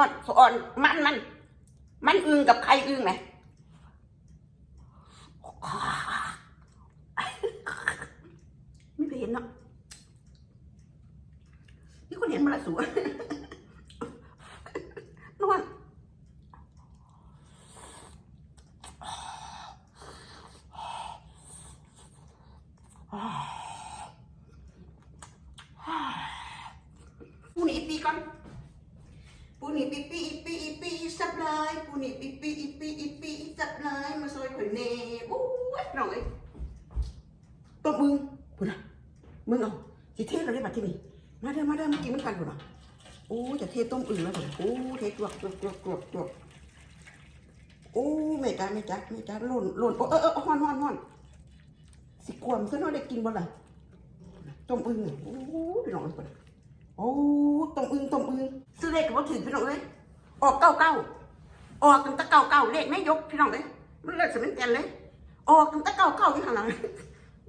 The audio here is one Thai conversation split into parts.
อ่อนอ่อนมันมัน มันอึงกับไข่อึงไหมไม่เคยเห็นเนาะนี่คนเห็นมาละสวยนวลปูนี่ปีก่อน นี่ปีปีอีปีอีปีสับลายปูนี่ปีปีอีปีอีปีสับลายมาซอยข่อยเน่โอ้ยน้อยตบมึงพูดนะมึงเอาสิเทศเราได้บัดที่นี่มาเด้อมาเด้อมากินมันกันพูดนะโอ้ยจะเทต้มอึ่งแล้วพูดนะโอ้เทจวกจวกจวกจวกจวกโอ้แม่จ้าแม่จ้าแม่จ้าหล่นหล่นโอ้เออเออฮ้อนฮ้อนฮ้อนสิกวมซะหน่อยได้กินบ่ล่ะต้มอึ่งโอ้ยพี่น้องเอ้ยพูนะ โอ้ต้มอึงต้มอึงซื้อเลขกับว่าถือพี่น้องเลยออกเก้าเก้าออกตั้งแต่เก้าเก้าเลขไม่ยกพี่น้องเลยมันเลขสมินเตียนเลย ออกตั้งแต่เก้าเก้าที่ข้างหลัง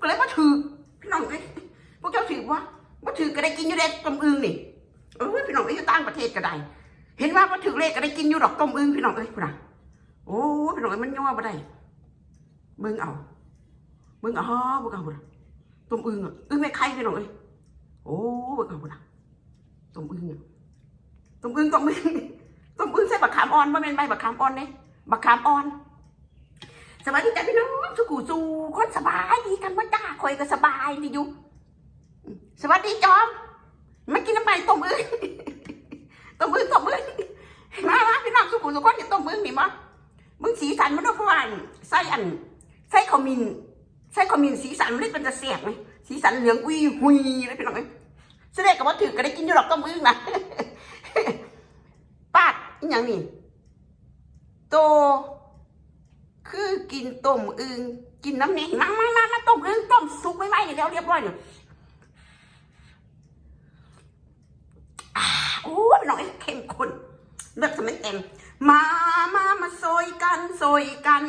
ก็เลยมาถือพี่น้องเลยพวกเจ้าถือว่าว่าถือก็ได้กินอยู่เด็กต้มอึงนี่เออพี่น้องเอ้ยอยู่ต่างประเทศก็ได้ เห็นว่าว่าถือเลขก็ได้กินอยู่ดอกต้มอึงพี่น้องเอ้ยพี่น้องโอ้พี่น้องมันย่อมาได้เบิ่งเอาเบิ่งเอาฮะเบิ่งเอาพุ่นน่ะต้มอึงอะอึงไม่ไข่พี่น้องเอ้ยโอ้เบิ่งเอาพุ่นะ ต้มอึ่งต้มอึ่งต้มอึ่งต้มอึ่งใส่บักขามอ่อนบ่แม่นใบบักขามอ่อนเด้บักขามอ่อน สวัสดีจ้าพี่น้องสุกูสูคนสบายดีกันว่าจ้าคอยก็สบายดีอยู่ สวัสดีจอมมากินน้ำใบต้มอึ่งต้มอึ่งต้มอึ่งมามาพี่น้องสุกูสุคนนี่ต้มอึ่งนี่มั้งมึงสีสันมันต้องพวานใส่อันใส่ขมิ้นใส่ขมิ้นสีสันมันเลยเป็นจะเสียบไหมสีสันเหลืองอุ้ยหุยเลยพี่น้อง เสดงกับว่าถือก็ได้กินอยู่หรอกต้มอึ่งนะปาดอหย่างนี้โต คือกินต้มอึงกินน้ำเนี้มามามามาต้มอึงต้มสุกไม่ไหวเดี๋ยวเรียบร้อยเนี่ยอ่าโอ้ยน้องไอ้เข้มข้นเลือดสมัยเต็มมามามาโซยกันโซยกัน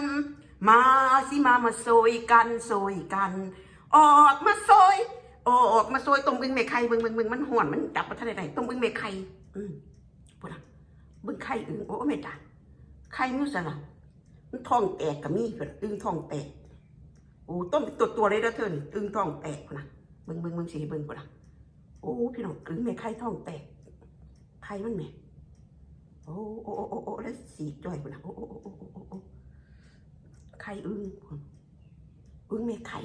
มาสิมามาโซยกันโซยกัน ออกมาโซย โอ้ออกมาโซยต้มอึ่งเมไข่บึงบึงบึงมันห่วนมันจับมาทันใดๆต้มอึ่งเมไข่อืมพูดนะเบิ่งไข่อึ่งโอ้ไม่จ้าไข่มิวสละมันทองแตกกับมีเพิ่นอึ่งทองแตกโอ้ต้มเป็นตัวตัวเลยเด้อเธอนี่อึ่งทองแตกพูดนะบึงบึงบึงสิให้เบิ่งพูดนะโอ้พี่น้องอึ่งเมไข่ทองแตกไข่มันแม่โอ้โอ้โอ้โอ้โอ้แล้วสีจ่อยพูดนะโอ้โอ้โอ้โอ้โอ้โอ้โอ้ไข่อึ่งอึ่งเมไข่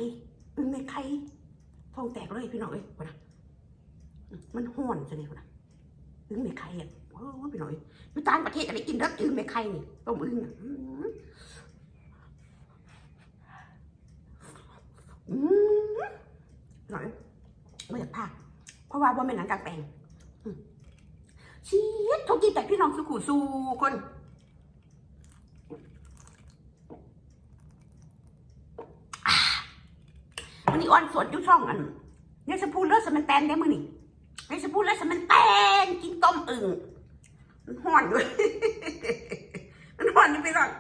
อึ่งเมไข่ ท้องแตกเลยพี่น้องเอ้ยพนะมันห้อนจะนี่พนะอึ้งไม่ไข่อะโอ้ยพี่น้องอยอยู่ต่างประเทศอะไรกินรักอึ้งไม่ไข่นี่ต้มอึ้งอะอืมหน่อยไม่อยากพากเพราะว่าว่าไม่หนังกลางแปลงเชียดทุกทีแต่พี่น้องสุขุสู่คนีอ้อนสวนอยุ่ช่องอันเนี่ยจะพูดเลือดสมันแตนได้มั้งนี่เนี่ยจะพูดเลือดสมันแตนกินต้มอึ่งมันห่อนด้วยมันห่อนนี่ไปก่อน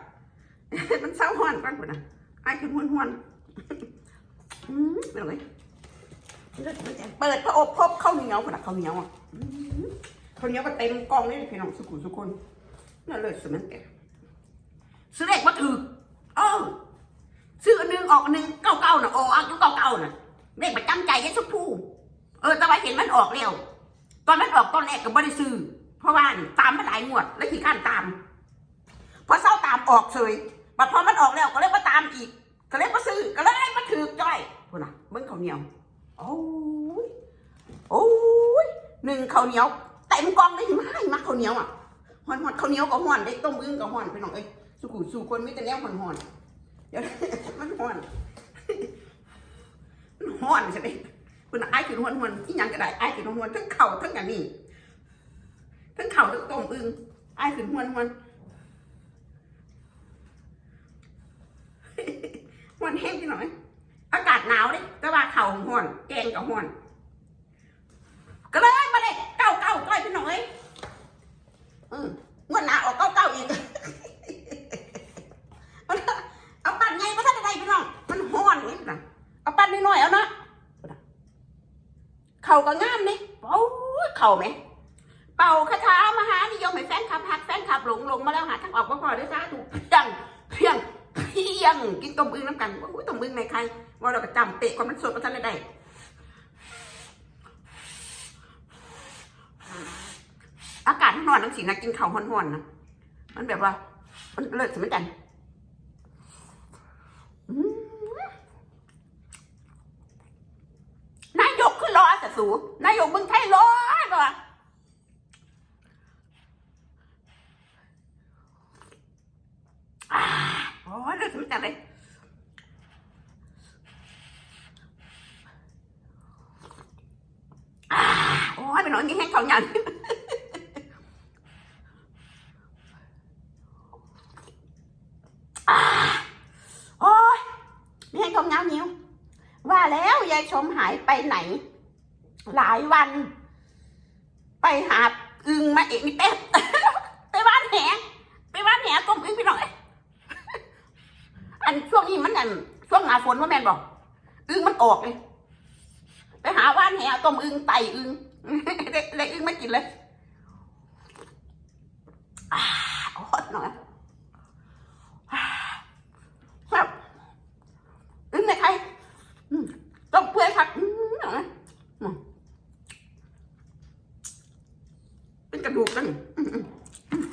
มันเศร้าห่อนก่อนก่อนะไอ้คือห่อนห่อนอืมเป็นไรเปิดพระอบพบข้าวเหนียวก่อนะข้าวเหนียวอะข้าวเหนียวก็เต็มกองเลยพี่น้องสุขุสุคนน่าเลือดสมันแตนซื้อเลขมาถือเออ ซื้ออันหนึงออกอันหนึงเก้าเก้าน่ะออกอันเก้าเก้าน่ะเลขประจำใจยายชมพู่เออ แต่ว่าเห็นมันออกเร็วตอนมันออกตอนแรกก็ไม่ได้ซื้อ เพราะว่านี่ตามมาหลายงวด แล้วขี้ข้านตามพอเศร้าตามออกเฉยบัดพอมันออกแล้วก็เลยมาตามอีก ก็เลยมาซื้อก็เลยมาถือจ้อยพูดนะเบิ้งข้าวเหนียวโอ้ยโอ้ยหนึ่งข้าวเหนียวเต็มกล่องเลยไม่มาข้าวเหนียวอะหอนหอนข้าวเหนียวก็หอนได้ต้มอึ้งก็หอนไปหน่อยเอ้ยสุขุสู่คนไม่แต่แนวหอนหอน เดี๋ยวมันหอนมันหอนใช่ไหมคุณไอ้คือหอนหอนที่ยังก็ได้ไอ้คือหอนหอนทั้งเข่าทั้งอย่างนี้ทั้งเข่าทั้งต้มอึงไอ้คือหอนหอนหอนแห้งไปหน่อย อากาศหนาวเลยแต่ว่าเข่าหอนแกงกับหอนก็เลยมาเลยเก้าเก้าก้อยไปหน่อย อืมงวดหนาออกก้าเก้าอีก เอาปั่นไงมาท่านใดพี่น้อง มันห้อนนี่นะ เอาปั่นน้อยเอานะเข่าก็งามนี่เป่าเข่าไหม เป่าคาถามหานิยมให้แฟนคลับหักแฟนคลับหลงหลงมาแล้วหาทางออกมาพอได้ซะถูกเพียงเพียงเพียงกินต้มอึ่งน้ำกันโอ้ยต้มอึ่งในใครว่าเราก็จำเตะความมันสดมาทันได้อากาศที่นอนน้ำสีนะกินข้าวห้อนๆนะมันแบบว่า มันเลิศสมัยจันอืมนายกคือรอแต่สูนายกมึงไทยรอรออ่าโอ้ยเลิศสมัย จันเลยโอ้ยไปนอนอยังให้เขาหยันโอ้ยไม่ให้ทมเงานิ้ว ว่าแล้วยายชมหายไปไหน หลายวัน ไปหาอึงมาเอกนี่เป็ด ไปบ้านแหไปบ้านแหต้มอึงพี่น้องเอ้ยอั นี้มันอันช่วงหน้าฝนว่าแม่นบอกอึงมันออกเลยไปหาว่านแหต้มอึงไตอึงได้ได้อึงไม่กินเลยอ่าโอ้ยหน่อยครับอึ้งในใครต้องเพื่อนครับอืมเป็นกระดูกกันอืมอืมอืม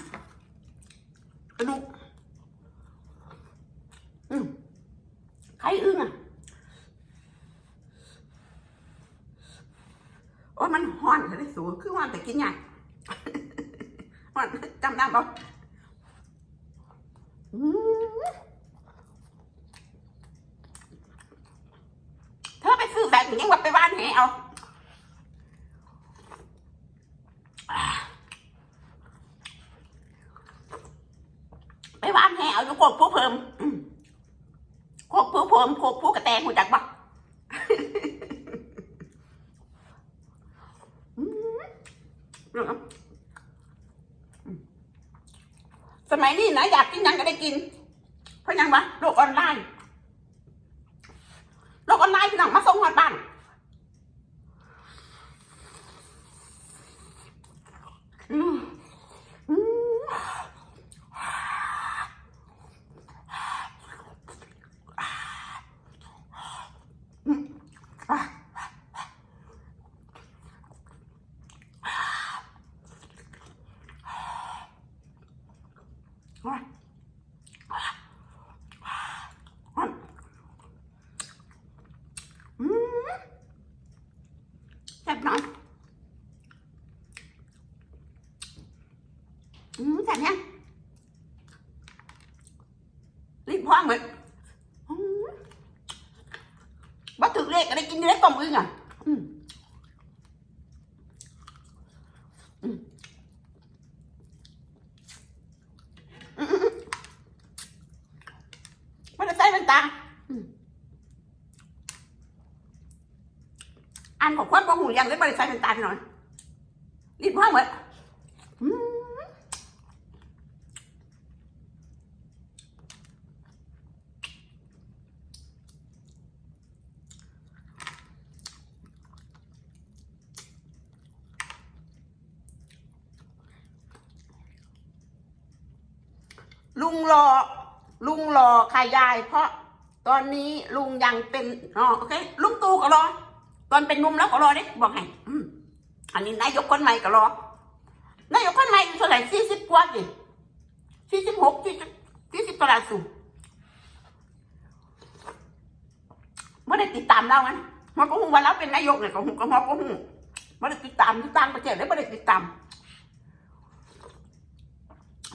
กระดูกอื มใครอึ้งอะโอ้ยมันห้อนเลยสูคือห้อนแต่กินไงห้อน หอาไปบ้านแหเอาอยู่โคกผู้เพิ่มโคกผู้เพิ่มโคกผู้กระแตงหูจักบักสมัยนี้นะอยากกินยังก็ได้กิน เพราะยังวะโลกออนไลน์โลกออนไลน์พี่น้องมาส่งหอดบ้านอืมอืมอืมอะ อะอะอืมแซ่บหน่อยอืมแซ่บยังลิ้นพองเหมือนอืมบ่ถึกเลขก็ได้กินได้ต้มอึ่งอะอืมอืมอืมอืมอืมไม่ได้ใส่เป็น ตาอันของคนบ่หูยังเลยบริษัทเป็นตาพี่น้อยรีบว่างเหมือนลุงรอก ลุงรอขายาย เพราะตอนนี้ลุงยังเป็นอ๋อโอเค ลุงตู่ก็รอ ตอนเป็นนุ่มแล้วก็รอเด้บอกให้อืมอันนี้นายกคนใหม่ก็รอนายกคนใหม่อายุเท่าไหร่สี่สิบกว่าดิสี่สิบหกสี่สิบสี่สิบตลาดสูงไม่ได้ติดตามเราไงมันก็หูว่าเราเป็นนายกเนี่ยก็หูก็ฮอก็หูไม่ได้ติดตามที่ต่างประเทศเลยไม่ได้ติดตาม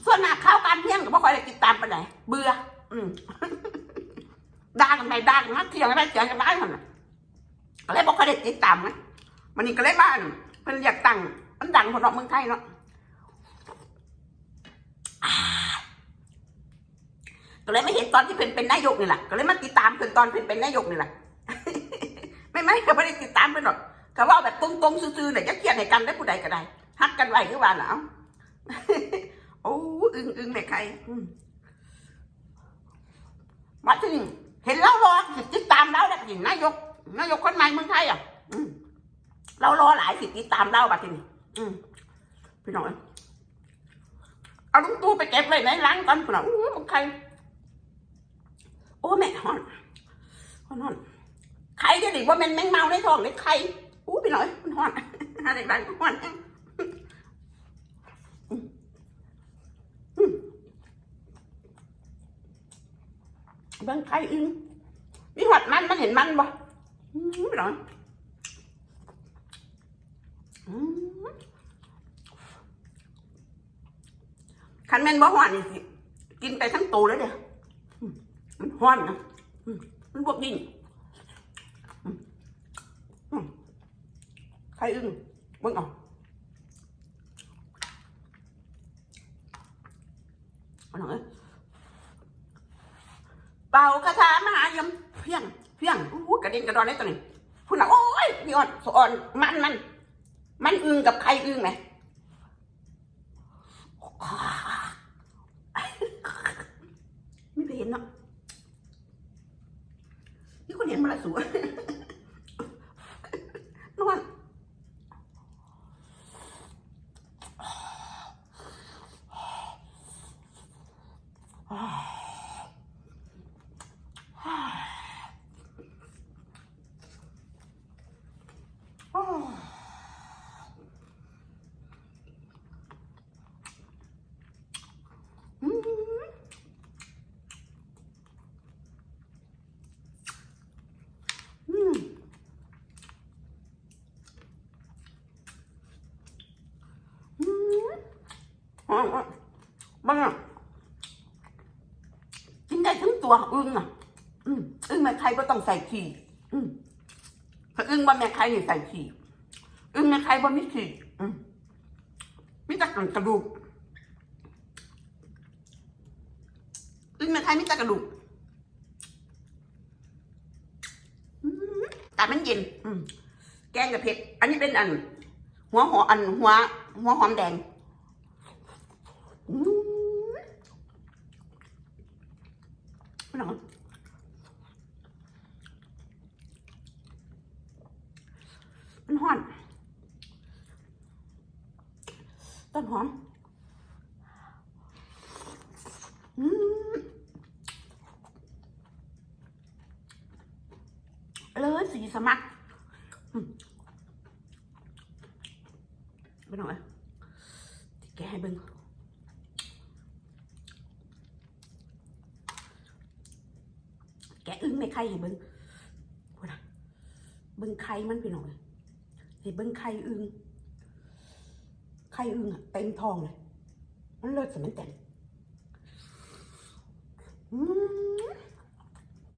ส่วนหน้าข่าวการเมืองก็ไม่ค่อยได้ติดตามไปไหนใดเบื่อ อืมด่ากันไปด่ากันมาเถียงกันไปเถียงกันมามันน่ะก็เลยบอกเขาได้ติดตามนะมันนี่ก็เลยบ้านเพิ่นอยากตั้งมันดังคนนอกเมืองไทยเนาะก็เลยไม่เห็นตอนที่เพิ่นเป็นนายกนี่แหละก็เลยมาติดตามเพิ่นตอนเพิ่นเป็นนายกนี่แหละไม่ไม่ก็ไม่ได้ติดตามเพิ่นหรอกก็ว่าแบบตรงๆซื่อๆเนี่ยจะเกลียดให้กันได้ผู้ใดก็ได้ฮักกันไว้คือว่าแล้วโอ้ อึ้งอึ้งในใครอืมมาถึงเห็นแล้วรอติดตามแล้วแล้วเห็นายก นายกคนใหม่เมืองไทยอะเรารอหลายสิติดตามเราบัดทีนี้พี่น้อยเอาลุงตู้ไปเก็บไว้ในร้านก่อนพุ่นน่ะอู้มันใครโอ้แม่ฮอนฮอนฮอนใครจะดิว่าแมันแมงเมาในท้องเลยใครอู้ไปหน่อยมันฮอนอะไรบ้างฮอนแห้งอืมอืม เบางใครอึงมีหอดมันมันเห็นมันบ่อืมไปหน่อคันแม่นบ่ฮ้อนนี่สิกินไปทั้งโตเลยเด้ออืมมันฮ้อนนะมันบวกดิ่งอืมอืมใครอึ้งเบิ่งเออกเอาหน่อยเป่าคาถามหายมเพียงเพียงอู้ กระเด็นกระดอนได้ตัวนี้พูดหนักโอ้ยพี่อ่อนสอ่อนมันมันมันอึ้งกับใครอึ้งไหมไม่เห็นเนาะนี่คนเห็นมาละสวยนวลอืมอืมอืม อ๋ออ๋อบ้างอะกินได้ทั้งตัวอึ้งอะอึ้งแม่ใครก็ต้องใส่ขี้ถ้าอึ้งว่าแม่ใครนี่ใส่ขี้อึ้งแม่ใครว่าไม่ขี้มมีแต่กระดูกอึ้งแม่ใครมีแต่กระดูกแต่มันเย็นแกงกับเผ็ด อันนี้เป็นอัน หัวหออันหัวหัวหอมแดง หรอกมันหอนต้นหอมเลยสีสมัครไปหน่อยที่แกให้เบิ่ง แกอึ้งในไข่ให้เบิ้งพูดนะเบิ้งไข่มันไปหน่อยให้เบิ้งไข่อึ้งไข่อึ้งอะเต็มทองเลย มันเลิศสมันแต่งอืม